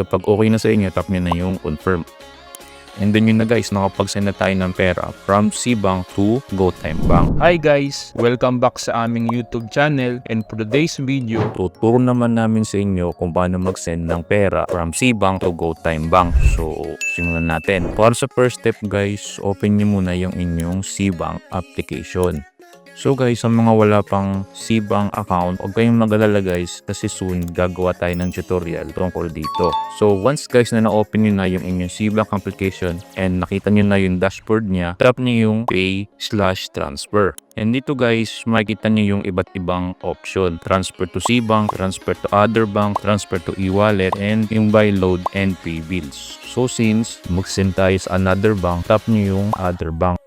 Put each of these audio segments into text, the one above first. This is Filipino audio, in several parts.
Kapag okay na sa inyo, tap nyo na yung confirm. And then yun na guys, nakapag-send na tayo ng pera from Cbank to GoTime Bank. Hi guys! Welcome back sa aming YouTube channel and for today's video, Tuturo naman namin sa inyo kung paano mag-send ng pera from Cbank to GoTime Bank. So, simulan natin. Para sa first step guys, open nyo muna yung inyong Cbank application. So guys, sa mga wala pang Cbank account, huwag kayong mag-alala guys kasi soon gagawa tayo ng tutorial tungkol dito. So once guys na na-open nyo na yung inyong Cbank application and nakita nyo na yung dashboard niya, tap nyo yung pay slash transfer. And dito guys, makikita nyo yung iba't ibang option. Transfer to Cbank, transfer to other bank, transfer to e-wallet, and yung buy load and pay bills. So since mag-send tayo sa another bank, tap nyo yung other bank.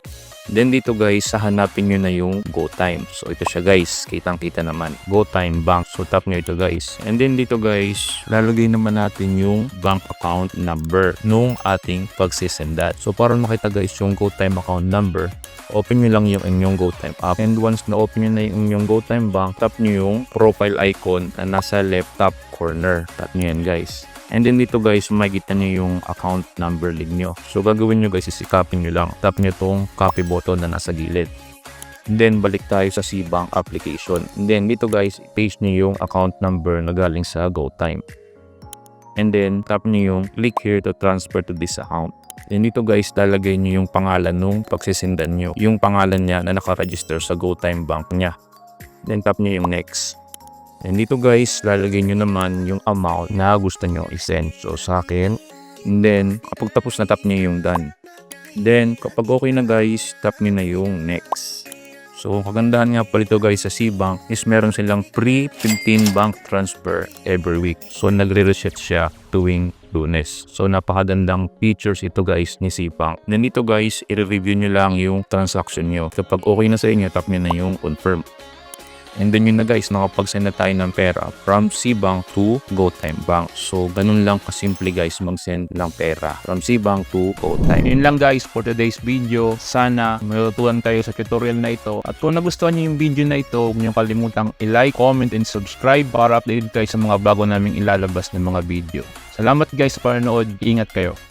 Then dito guys, hahanapin nyo na yung GoTime. So ito siya guys, kitang-kita naman. GoTime Bank. So tap nyo ito guys. And then dito guys, lalagay naman natin yung bank account number nung ating pagsisendat. So para makita guys yung GoTime account number, open nyo lang yung inyong GoTime app. And once na open nyo na yung inyong GoTime Bank, tap nyo yung profile icon na nasa left top corner. Tap nyo yan guys. And then dito guys, makikita nyo yung account number link nyo. So gagawin nyo guys, isikapin nyo lang. Tap nyo tong copy button na nasa gilid. Then balik tayo sa Cbank application. And then dito guys, paste nyo yung account number na galing sa GoTime. And then tap nyo yung click here to transfer to this account. Then dito guys, lalagay nyo yung pangalan nung pagsisindan nyo. Yung pangalan niya na nakaregister sa GoTime Bank niya. Then tap nyo yung next. And dito guys, lalagay nyo naman yung amount na gusto nyo i-send. So sa akin, and then kapag tapos na tap nyo yung done. Then kapag okay na guys, tap nyo na yung next. So kagandahan nga pala ito guys sa Cbank is meron silang free 15 bank transfer every week. So nagre-reset siya tuwing lunes. So napakagandang features ito guys ni Cbank. Then dito guys, i-review nyo lang yung transaction nyo. Kapag okay na sa inyo, tap nyo na yung confirm. And then yun na guys, nakapag-send na tayo ng pera from Cbank to GoTime Bank. So, ganun lang kasimple guys mag-send ng pera from Cbank to GoTime. yun lang guys for today's video. Sana matutunan tayo sa tutorial na ito. At kung nagustuhan niyo yung video na ito, huwag niyo kalimutang i-like, comment, and subscribe para updated kayo sa mga bago naming ilalabas ng mga video. Salamat guys sa panonood. Ingat kayo.